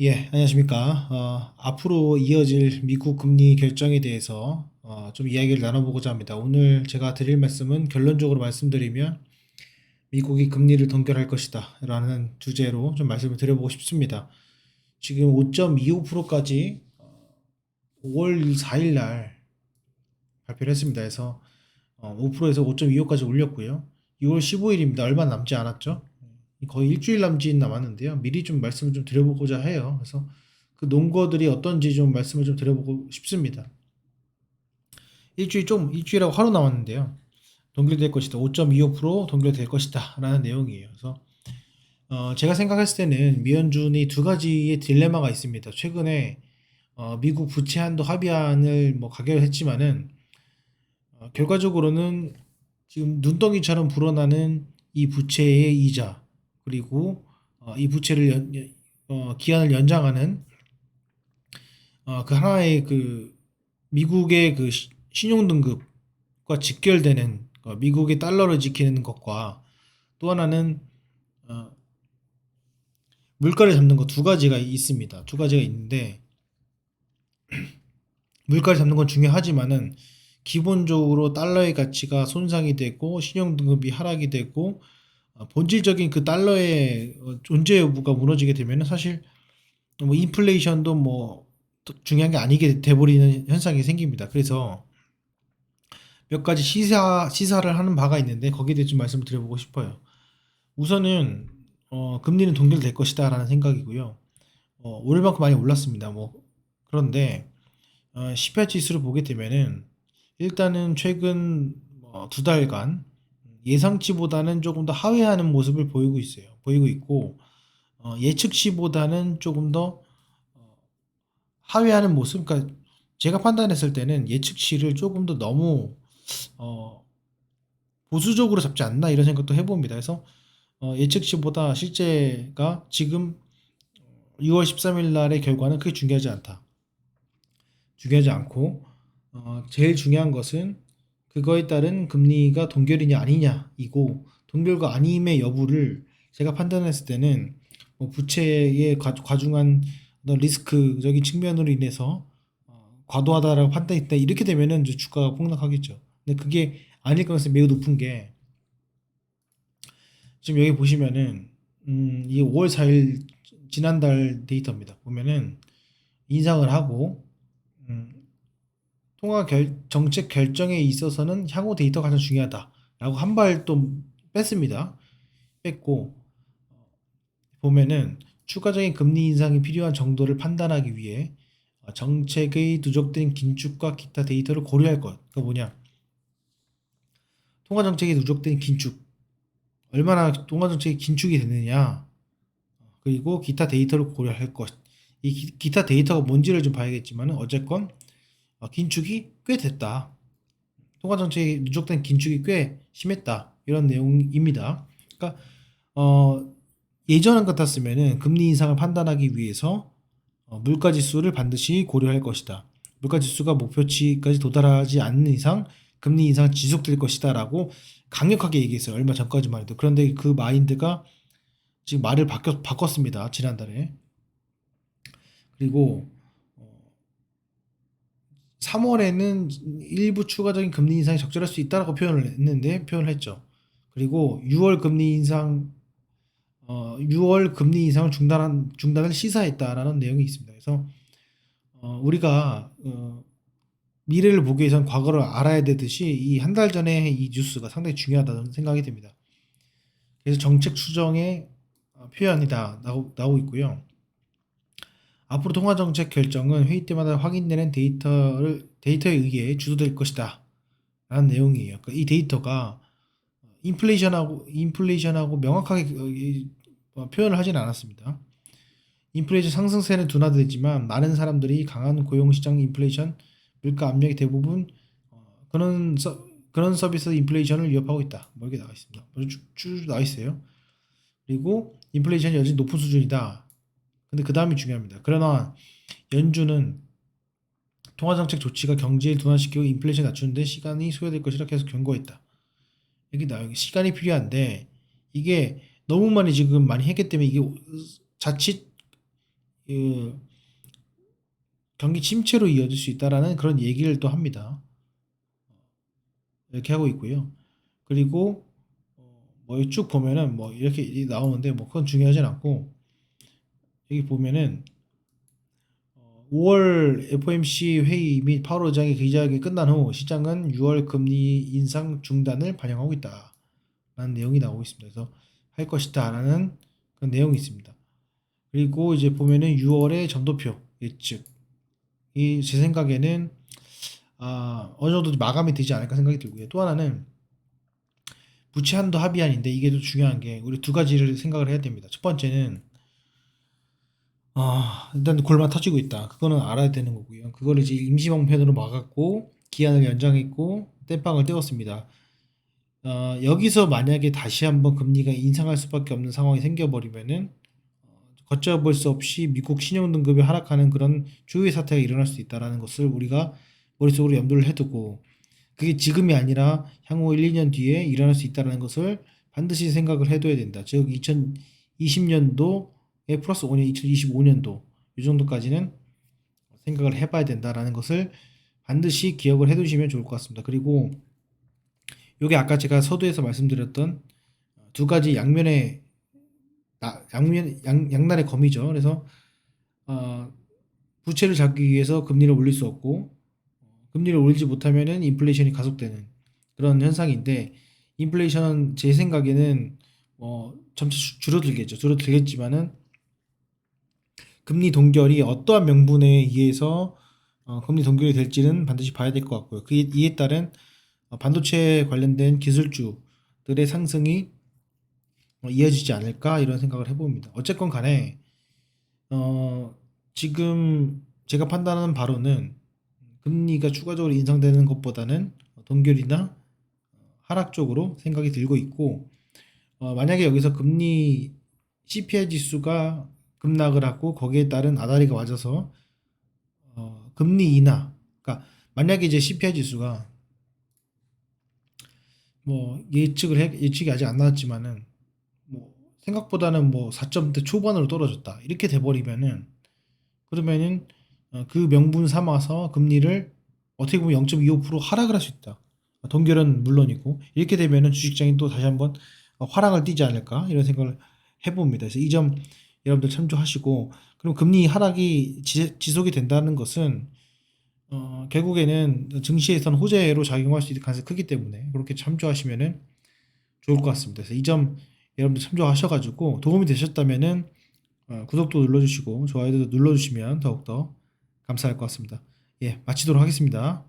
예, 안녕하십니까. 어, 앞으로 이어질 미국 금리 결정에 대해서 어, 좀 이야기를 나눠보고자 합니다. 오늘 제가 드릴 말씀은 결론적으로 말씀드리면 미국이 금리를 동결할 것이다 라는 주제로 좀 말씀을 드려보고 싶습니다. 지금 5.25%까지 5월 4일 날 발표를 했습니다. 그래서 5%에서 5.25까지 올렸고요. 6월 15일입니다. 얼마 남지 않았죠? 거의 일주일 남짓 남았는데요. 미리 좀 말씀을 좀 드려보고자 해요. 그래서 그 논거들이 어떤지 좀 말씀을 좀 드려보고 싶습니다. 일주일 좀 일주일하고 하루 남았는데요. 동결될 것이다. 5.25% 동결될 것이다. 라는 내용이에요. 그래서 어, 제가 생각했을 때는 미연준이 두 가지의 딜레마가 있습니다. 최근에 어, 미국 부채 한도 합의안을 뭐 가결했지만은 어, 결과적으로는 지금 눈덩이처럼 불어나는 이 부채의 이자 그리고 어, 이 부채를 연, 연- 어, 기한을 연장하는 어, 그 하나의 그 미국의 그 시- 신용등급과 직결되는 어, 미국의 달러를 지키는 것과 또 하나는 어, 물가를 잡는 것 두 가지가 있습니다. 두 가지가 있는데 물가를 잡는 건 중요하지만은 기본적으로 달러의 가치가 손상이 되고 신용등급이 하락이 되고 어, 본질적인 그 달러의 어, 존재 여부가 무너지게 되면 사실 뭐 인플레이션도 뭐 중요한 게 아니게 돼버리는 현상이 생깁니다. 그래서 몇 가지 시사 시사를 하는 바가 있는데 거기에 대해 좀 말씀을 드려보고 싶어요. 우선은 어, 금리는 동결될 것이다라는 생각이고요. 어, 오를 만큼 많이 올랐습니다. 뭐 그런데 어, CPI 지수를 보게 되면은 일단은 최근 뭐두 달간 예상치보다는 조금 더 하회하는 모습을 보이고 있어요. 보이고 있고 어, 예측치보다는 조금 더 어, 하회하는 모습. 그러니까 제가 판단했을 때는 예측치를 조금 더 너무 어, 보수적으로 잡지 않나 이런 생각도 해봅니다. 그래서 어, 예측치보다 실제가 지금 6월 13일 날의 결과는 크게 중요하지 않다. 중요하지 않고 어, 제일 중요한 것은 그거에 따른 금리가 동결이냐 아니냐이고 동결과 아님의 여부를 제가 판단했을 때는 뭐 부채의 과- 과중한 리스크적인 측면으로 인해서 어, 과도하다라고 판단했다 이렇게 되면은 이제 주가가 폭락하겠죠. 근데 그게 아닐 가능성이 매우 높은 게 지금 여기 보시면은 음, 이게 5월 4일 지난달 데이터입니다. 보면은 인상을 하고 음, 통화 결, 정책 결정에 있어서는 향후 데이터가 가장 중요하다라고 한 발 또 뺐습니다. 뺐고 어, 보면은 추가적인 금리 인상이 필요한 정도를 판단하기 위해 어, 정책의 누적된 긴축과 기타 데이터를 고려할 것. 그거 뭐냐? 통화 정책이 누적된 긴축. 얼마나 통화 정책이 긴축이 됐느냐? 그리고 기타 데이터를 고려할 것. 이 기, 기타 데이터가 뭔지를 좀 봐야겠지만은 어쨌건 어, 긴축이 꽤 됐다. 통화 정책이 누적된 긴축이 꽤 심했다. 이런 내용입니다. 그러니까 어, 예전 같았으면은 금리 인상을 판단하기 위해서 어, 물가 지수를 반드시 고려할 것이다. 물가 지수가 목표치까지 도달하지 않는 이상 금리 인상 지속될 것이다라고 강력하게 얘기했어요. 얼마 전까지만 해도. 그런데 그 마인드가 지금 말을 바뀌었, 바꿨습니다. 지난달에. 그리고 3월에는 일부 추가적인 금리 인상이 적절할 수 있다라고 표현을 했는데 표현을 했죠. 그리고 6월 금리 인상 어 6월 금리 인상을 중단한 중단을 시사했다라는 내용이 있습니다. 그래서 어 우리가 어 미래를 보기 위해선 과거를 알아야 되듯이 이 한 달 전에 이 뉴스가 상당히 중요하다는 생각이 듭니다. 그래서 정책 추정의 어, 표현이다 나오, 나오고 있고요. 앞으로 통화 정책 결정은 회의 때마다 확인되는 데이터를 데이터에 의해 주도될 것이다. 라는 내용이에요. 그러니까 이 데이터가 인플레이션하고 인플레이션하고 명확하게 그, 이, 어, 표현을 하진 않았습니다. 인플레이션 상승세는 둔화되지만 많은 사람들이 강한 고용 시장 인플레이션 물가 압력이 대부분 어, 그런 서, 그런 서비스 인플레이션을 위협하고 있다. 뭐 이렇게 나와 있습니다. 쭉, 쭉 나와 있어요. 그리고 인플레이션이 여전히 높은 수준이다. 근데 그 다음이 중요합니다. 그러나 연준은 통화정책 조치가 경제를 둔화시키고 인플레이션 낮추는데 시간이 소요될 것이라 계속 경고했다. 여기 나 여기 시간이 필요한데 이게 너무 많이 지금 많이 했기 때문에 이게 자칫 그 경기 침체로 이어질 수 있다라는 그런 얘기를 또 합니다. 이렇게 하고 있고요. 그리고 뭐 쭉 보면은 뭐 이렇게 나오는데 뭐 그건 중요하진 않고 여기 보면은 5월 FOMC 회의 및 파월 의장의 기자회견이 끝난 후 시장은 6월 금리 인상 중단을 반영하고 있다 라는 내용이 나오고 있습니다. 그래서 할 것이다 라는 그런 내용이 있습니다. 그리고 이제 보면은 6월의 전도표 예측 이 제 생각에는 아, 어느 정도 마감이 되지 않을까 생각이 들고요. 또 하나는 부채 한도 합의안인데 이게 또 중요한 게 우리 두 가지를 생각을 해야 됩니다. 첫 번째는 아, 일단 골만 터지고 있다. 그거는 알아야 되는 거고요. 그걸 이제 임시방편으로 막았고 기한을 연장했고 땜빵을 떼었습니다. 어, 여기서 만약에 다시 한번 금리가 인상할 수밖에 없는 상황이 생겨버리면은 어, 걷잡을 수 없이 미국 신용 등급이 하락하는 그런 주요의 사태가 일어날 수 있다라는 것을 우리가 머릿속으로 염두를 해두고 그게 지금이 아니라 향후 1, 2년 뒤에 일어날 수 있다는 것을 반드시 생각을 해둬야 된다. 즉 2020년도에 플러스 5년, 2025년도 이 정도까지는 생각을 해봐야 된다라는 것을 반드시 기억을 해두시면 좋을 것 같습니다. 그리고 요게 아까 제가 서두에서 말씀드렸던 두 가지 양면의 나- 양면 양, 양날의 검이죠. 그래서 어, 부채를 잡기 위해서 금리를 올릴 수 없고 금리를 올리지 못하면은 인플레이션이 가속되는 그런 현상인데 인플레이션은 제 생각에는 뭐 점차 주- 줄어들겠죠. 줄어들겠지만은 금리 동결이 어떠한 명분에 의해서 어, 금리 동결이 될지는 반드시 봐야 될 것 같고요. 그 이에 따른 어, 반도체 관련된 기술주들의 상승이 어, 이어지지 않을까 이런 생각을 해봅니다. 어쨌건 간에 어, 지금 제가 판단하는 바로는 금리가 추가적으로 인상되는 것보다는 동결이나 하락 쪽으로 생각이 들고 있고 어, 만약에 여기서 금리 CPI 지수가 급락을 하고 거기에 따른 아다리가 맞아서 어, 금리 인하 그러니까 만약에 이제 CPI 지수가 뭐 예측을 해, 예측이 아직 안 나왔지만은 뭐 생각보다는 뭐 4점대 초반으로 떨어졌다 이렇게 돼버리면은 그러면은 어, 그 명분 삼아서 금리를 어떻게 보면 0.25% 하락을 할 수 있다. 동결은 물론이고 이렇게 되면은 주식장이 또 다시 한번 어, 화랑을 띠지 않을까 이런 생각을 해봅니다. 그래서 이 점 여러분들 참조하시고 그럼 금리 하락이 지, 지속이 된다는 것은 어, 결국에는 증시에서는 호재로 작용할 수 있을 가능성이 크기 때문에 그렇게 참조하시면은 좋을 것 같습니다. 그래서 이 점 여러분들 참조하셔가지고 도움이 되셨다면은 어, 구독도 눌러주시고 좋아요도 눌러주시면 더욱더 감사할 것 같습니다. 예, 마치도록 하겠습니다.